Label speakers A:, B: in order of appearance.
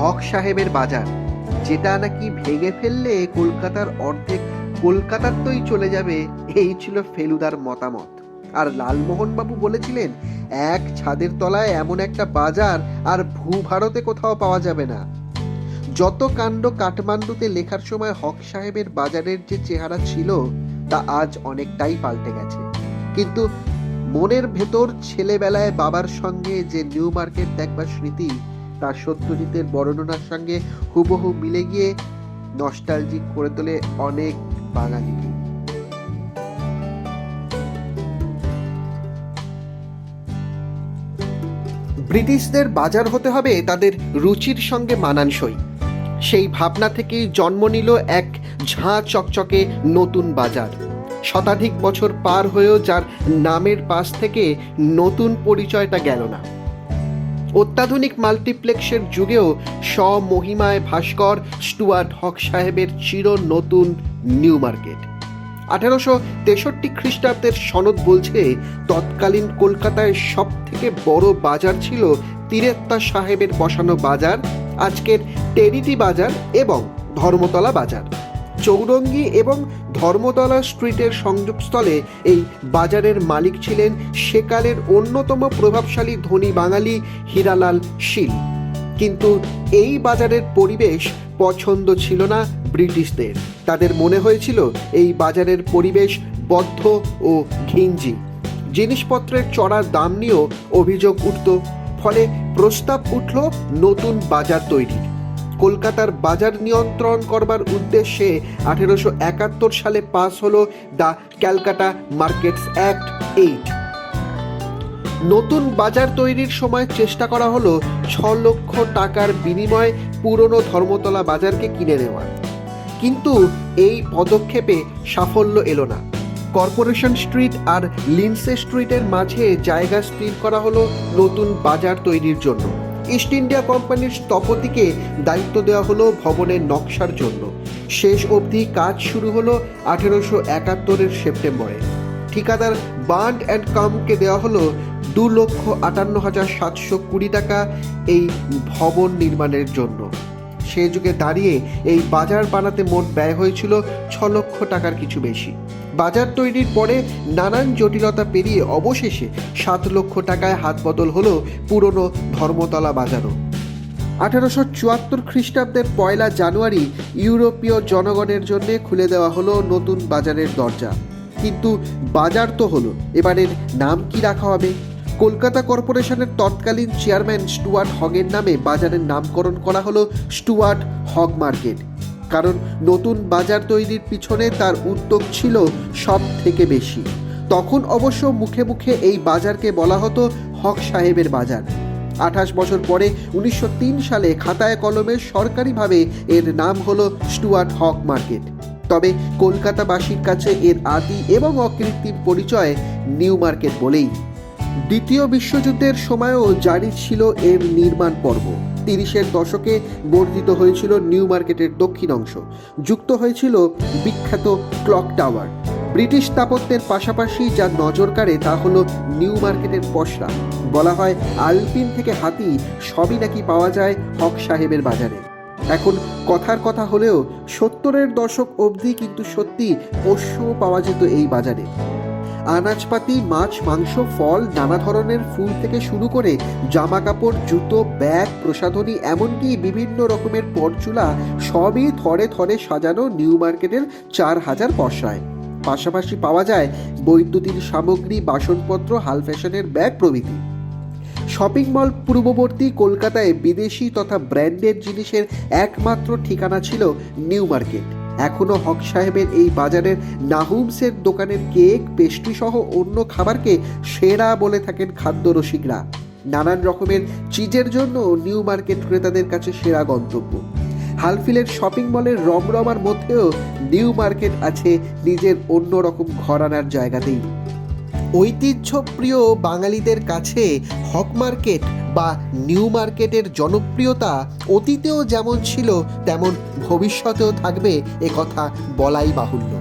A: হক সাহেবের বাজার, যেটা নাকি ভেঙে ফেললে কলকাতার অর্ধেক কলকাতাতেই চলে যাবে, এই ছিল ফেলুদার মতামত। আর লালমোহন বাবু বলেছিলেন, এক ছাদের তলায় এমন একটা বাজার আর ভূ ভারতে কোথাও পাওয়া যাবে না। যত কাণ্ড কাঠমান্ডুতে লেখার সময় হক সাহেবের বাজারের যে চেহারা ছিল, তা আজ অনেকটাই পাল্টে গেছে। কিন্তু মনের ভেতর ছেলেবেলায় বাবার সঙ্গে যে নিউ মার্কেট দেখবার স্মৃতি তার সত্যজিতের বর্ণনার সঙ্গে হুবহু মিলে গিয়ে নস্টালজিক করে তোলে অনেক বাঙালিকে ব্রিটিশদের বাজার হতে হবে তাদের রুচির সঙ্গে মানানসই। সেই ভাবনা থেকেই জন্ম নিল এক ঝাঁ চকচকে নতুন বাজার। শতাধিক বছর পার হয়েও যার নামের পাশ থেকে নতুন পরিচয়টা গেল না। অত্যাধুনিক মাল্টিপ্লেক্সের যুগেও স্বমহিমায় ভাস্কর স্টুয়ার্ট হক সাহেবের চির নতুন নিউ মার্কেট। আঠারোশো তেষট্টি খ্রিস্টাব্দের সনদ বলছে, তৎকালীন কলকাতায় সব থেকে বড় বাজার ছিল তিরেত্তা সাহেবের বসানো বাজার, আজকের টেরিটি বাজার এবং ধর্মতলা বাজার। চৌরঙ্গি এবং ধর্মতলা স্ট্রিটের সংযোগস্থলে এই বাজারের মালিক ছিলেন সেকালের অন্যতম প্রভাবশালী ধনী বাঙালি হীরালাল শীল। কিন্তু এই বাজারের পরিবেশ পছন্দ ছিল না ব্রিটিশদের। তাদের মনে হয়েছিল এই বাজারের পরিবেশ বদ্ধ ও ঘিঞ্জি। জিনিসপত্রের চড়া দাম নিয়েও অভিযোগ উঠত, ফলে প্রস্তাব উঠল নতুন বাজার তৈরির। কলকাতার বাজার নিয়ন্ত্রণ করবার উদ্দেশ্যে আঠেরোশো একাত্তর সালে পাস হলো the Calcutta markets act eight. নতুন বাজার তৈরির সময় চেষ্টা করা হলো ছ লক্ষ টাকার বিনিময়ে পুরনো ধর্মতলা বাজারকে কিনে নেওয়া কিন্তু এই পদক্ষেপে সাফল্য এলো না। কর্পোরেশন স্ট্রিট আর লিন্সে স্ট্রিটের মাঝে জায়গা স্থির করা হলো নতুন বাজার তৈরির জন্য। ইস্ট ইন্ডিয়া কোম্পানির স্থপতিকে দায়িত্ব দেওয়া হলো ভবনের নকশার জন্য। শেষ অবধি কাজ শুরু হলো আঠেরোশো একাত্তরের সেপ্টেম্বরে। ঠিকাদার বান্ড অ্যান্ড কামকে দেওয়া হলো দু লক্ষ আটান্ন হাজার সাতশো কুড়ি টাকা এই ভবন নির্মাণের জন্য। সে যুগে দাঁড়িয়ে এই বাজার বানাতে মোট ব্যয় হয়েছিল ছ লক্ষ টাকার কিছু বেশি। বাজার তৈরির পরে নানান জটিলতা পেরিয়ে অবশেষে সাত লক্ষ টাকায় হাত বদল হলো পুরনো ধর্মতলা বাজারও। আঠারোশো চুয়াত্তর খ্রিস্টাব্দের পয়লা জানুয়ারি ইউরোপীয় জনগণের জন্য খুলে দেওয়া হলো নতুন বাজারের দরজা। কিন্তু বাজার তো হলো, এবারের নাম কি রাখা হবে? কলকাতা কর্পোরেশনের তৎকালীন চেয়ারম্যান স্টুয়ার্ট হগের নামে বাজারের নামকরণ করা হলো স্টুয়ার্ট হগ মার্কেট। কারণ নতুন বাজার তৈরির পিছনে তার উদ্যোগ ছিল সব থেকে বেশি। তখন অবশ্য মুখে মুখে এই বাজারকে বলা হতো হক সাহেবের বাজার। আঠাশ বছর পরে উনিশশো তিন সালে খাতায় কলমে সরকারিভাবে এর নাম হলো স্টুয়ার্ট হক মার্কেট। তবে কলকাতাবাসীর কাছে এর আদি এবং অকৃত্রিম পরিচয় নিউ মার্কেট বলেই। দ্বিতীয় বিশ্বযুদ্ধের সময়ও জারি ছিল এর নির্মাণ পর্ব। তিরিশের দশকে বর্ধিত হয়েছিল নিউ মার্কেটের দক্ষিণ অংশ। যুক্ত হয়েছিল বিখ্যাত ক্লক টাওয়ার। ব্রিটিশ স্থাপত্যের পাশাপাশি যা নজর কাড়ে তা হলো নিউ মার্কেটের পসরা বলা হয় আলপিন থেকে হাতি সবই নাকি পাওয়া যায় হক সাহেবের বাজারে। এখন কথার কথা হলেও সত্তরের দশক অবধি কিন্তু সত্যি পোষ্যও পাওয়া যেত এই বাজারে। আনাজপাতি, মাছ, মাংস, ফল, নানা ধরনের ফুল থেকে শুরু করে জামা কাপড় জুতো, ব্যাগ, প্রসাধনী, এমনকি বিভিন্ন রকমের পরচুলা সবই থরে থরে সাজানো নিউ মার্কেটের চার হাজার পশায় পাশাপাশি পাওয়া যায় বৈদ্যুতিন সামগ্রী, বাসনপত্র, হাল ফ্যাশনের ব্যাগ প্রভৃতি। শপিং মল পূর্ববর্তী কলকাতায় বিদেশি তথা ব্র্যান্ডেড জিনিসের একমাত্র ঠিকানা ছিল নিউ মার্কেট। এখনও হক সাহেবের এই বাজারের নাহুমসের দোকানের কেক পেস্ট্রি সহ অন্য খাবারকে সেরা বলে থাকেন খাদ্য রসিকরা। নানান রকমের চিজের জন্য নিউ মার্কেট ক্রেতাদের কাছে সেরা গন্তব্য। হালফিলের শপিং মলের রমরমার মধ্যেও নিউ মার্কেট আছে নিজের অন্যরকম ঘরানার জায়গাতেই। ঐতিহ্যপ্রিয় বাঙালিদের কাছে হক মার্কেট বা নিউ মার্কেটের জনপ্রিয়তা অতীতেও যেমন ছিল, তেমন ভবিষ্যতেও থাকবে, এ কথা বলাই বাহুল্য।